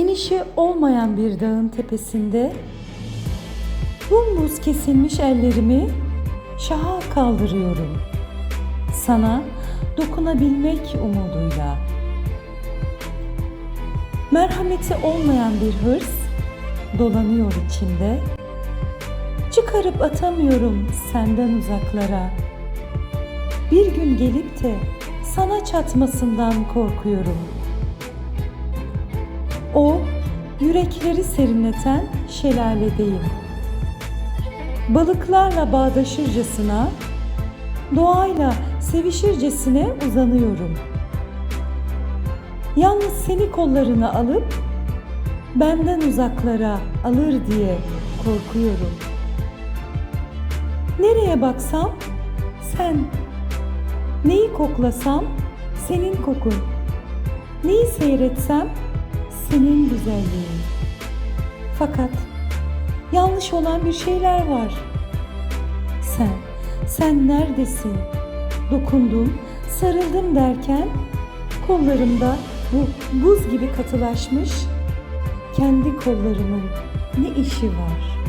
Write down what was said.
İnişi olmayan bir dağın tepesinde Buz kesilmiş ellerimi şaha kaldırıyorum. Sana dokunabilmek umuduyla. Merhameti olmayan bir hırs dolanıyor içimde. Çıkarıp atamıyorum senden uzaklara. Bir gün gelip de sana çatmasından korkuyorum. O yürekleri serinleten şelaledeyim. Balıklarla bağdaşırcasına, doğayla sevişircesine uzanıyorum. Yalnız seni kollarına alıp benden uzaklara alır diye korkuyorum. Nereye baksam sen, neyi koklasam senin kokun, neyi seyretsem senin güzelliğin. Fakat yanlış olan bir şeyler var. Sen, sen neredesin? Dokundum, sarıldım derken kollarımda bu buz gibi katılaşmış kendi kollarımın ne işi var?''